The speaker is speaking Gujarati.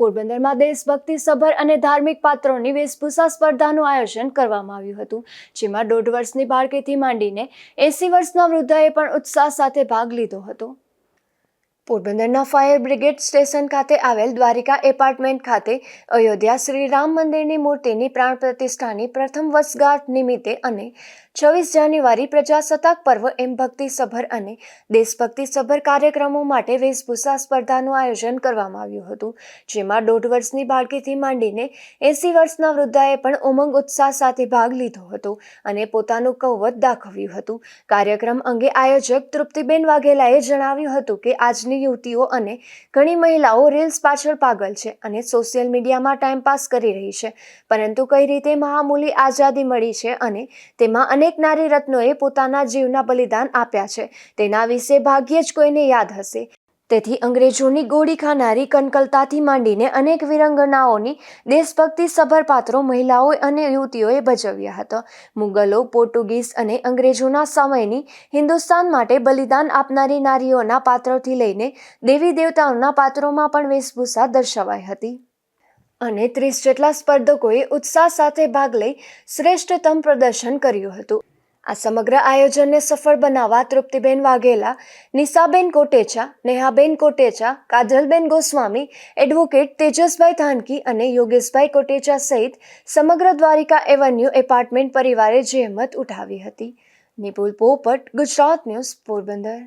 પોરબંદરમાં દેશભક્તિ સભર અને ધાર્મિક પાત્રોની વેશભૂષા સ્પર્ધાનું આયોજન કરવામાં આવ્યું હતું, જેમાં દોઢ વર્ષની બાળકીથી માંડીને એસી વર્ષના વૃદ્ધાએ પણ ઉત્સાહ સાથે ભાગ લીધો હતો. પોરબંદરના ફાયર બ્રિગેડ સ્ટેશન ખાતે આવેલ દ્વારિકા એપાર્ટમેન્ટ ખાતે અયોધ્યા શ્રી રામ મંદિરની મૂર્તિની પ્રાણ પ્રતિષ્ઠાની પ્રથમ વર્ષગાંઠ નિમિત્તે અને છવ્વીસ જાન્યુઆરી પ્રજાસત્તાક પર્વ એમ ભક્તિસભર અને દેશભક્તિસભર કાર્યક્રમો માટે વેશભૂષા સ્પર્ધાનું આયોજન કરવામાં આવ્યું હતું, જેમાં દોઢ વર્ષની બાળકીથી માંડીને એસી વર્ષના વૃદ્ધાએ પણ ઉમંગ ઉત્સાહ સાથે ભાગ લીધો હતો અને પોતાનું કૌવત દાખવ્યું હતું. કાર્યક્રમ અંગે આયોજક તૃપ્તિબેન વાઘેલાએ જણાવ્યું હતું કે, આજની યુવતીઓ અને ઘણી મહિલાઓ રીલ્સ પાછળ પાગલ છે અને સોશિયલ મીડિયામાં ટાઈમપાસ કરી રહી છે, પરંતુ કઈ રીતે મહામૂલી આઝાદી મળી છે અને તેમાં અનેક નારી રત્નોએ પોતાના જીવના બલિદાન આપ્યા છે. તેના વિશે ભાગ્યે જ કોઈને યાદ હશે. તેથી અંગ્રેજોની ગોળી ખાનારી કનકલતાથી માંડીને અનેક વિરંગનાઓની દેશભક્તિ સભર પાત્રો મહિલાઓ અને યુવતીઓએ ભજવ્યા હતા. મુગલો, પોર્ટુગીઝ અને અંગ્રેજોના સમયની હિન્દુસ્તાન માટે બલિદાન આપનારી નારીઓના પાત્રોથી લઈને દેવી દેવતાઓના પાત્રોમાં પણ વેશભૂષા દર્શાવાઈ હતી. અને ત્રીસ જેટલા સ્પર્ધકોએ ઉત્સાહ સાથે ભાગ લઈ શ્રેષ્ઠતમ પ્રદર્શન કર્યું હતું. આ સમગ્ર આયોજનને સફળ બનાવવા તૃપ્તિબેન વાઘેલા નિશાબેન કોટેચા, નેહાબેન કોટેચા, કાજલબેન ગોસ્વામી, એડવોકેટ તેજસભાઈ થાનકી અને યોગેશભાઈ કોટેચા સહિત સમગ્ર દ્વારિકા એવન્યુ એપાર્ટમેન્ટ પરિવારે જહેમત ઉઠાવી હતી. નિપુલ પોપટ, ગુજરાત ન્યૂઝ પોરબંદર.